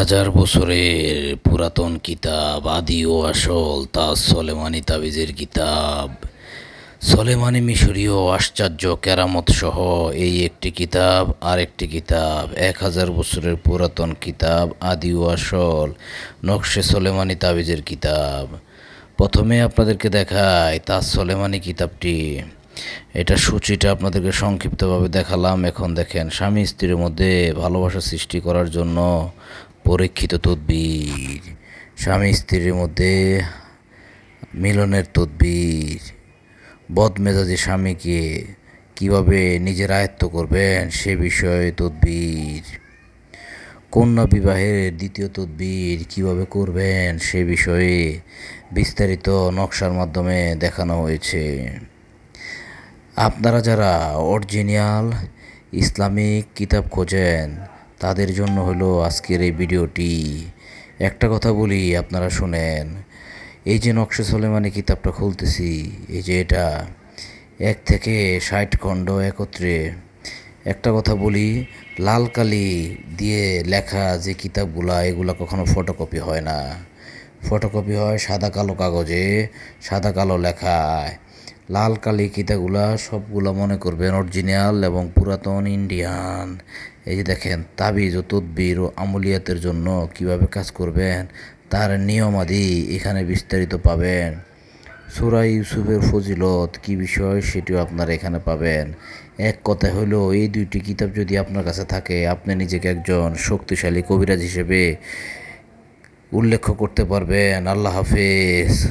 হাজার বছরের পুরাতন কিতাব, আদি ও আসল তাজ সলেমানি তাবিজের কিতাব। সলেমানি, মিশরীয় আশ্চর্য কেরামত সহ এই একটি কিতাব আর একটি কিতাব, এক হাজার বছরের পুরাতন কিতাব, আদি ও আসল, নকশে সলেমানি তাবিজের কিতাব। প্রথমে আপনাদেরকে দেখায় তাজ সলেমানি কিতাবটি। এটা সূচিটা আপনাদেরকে সংক্ষিপ্তভাবে দেখালাম। এখন দেখেন, স্বামী স্ত্রীর মধ্যে ভালোবাসা সৃষ্টি করার জন্য পরীক্ষিত তদবির। স্বামী স্ত্রীর মধ্যে মিলনের তদবির। বদমেজাজি স্বামীকে কীভাবে নিজের আয়ত্ত করবেন সে বিষয়ে তদবির। কন্যা বিবাহের দ্বিতীয় তদবির কীভাবে করবেন সে বিষয়ে বিস্তারিত নকশার মাধ্যমে দেখানো হয়েছে। আপনারা যারা অরিজিনাল ইসলামিক কিতাব খোঁজেন তাদের জন্য হলো আজকের এই ভিডিওটি। একটা কথা বলি, আপনারা শুনেন। এই যে নকশা সলেমানি কিতাবটা খুলতেছি, এই যে এটা এক থেকে ষাট খণ্ড একত্রে। একটা কথা বলি, লাল কালি দিয়ে লেখা যে কিতাবগুলা, এগুলা কখনো ফটোকপি হয় না। ফটোকপি হয় সাদা কালো কাগজে, সাদা কালো লেখায়। লাল কালি কিতাবগুলা সবগুলা মনে করবেন অরিজিনাল এবং পুরাতন ইন্ডিয়ান এই যে দেখেন, তাবিজ ও তদবির ও আমলিয়াতের জন্য কীভাবে কাজ করবেন, তার নিয়মাদি এখানে বিস্তারিত পাবেন। সুরা ইউসুফের ফজিলত কি বিষয় সেটিও আপনারা এখানে পাবেন। এক কথায় হলো, এই দুইটি কিতাব যদি আপনার কাছে থাকে, আপনি নিজেকে একজন শক্তিশালী কবিরাজ হিসেবে উল্লেখ করতে পারবেন। আল্লাহ হাফেজ।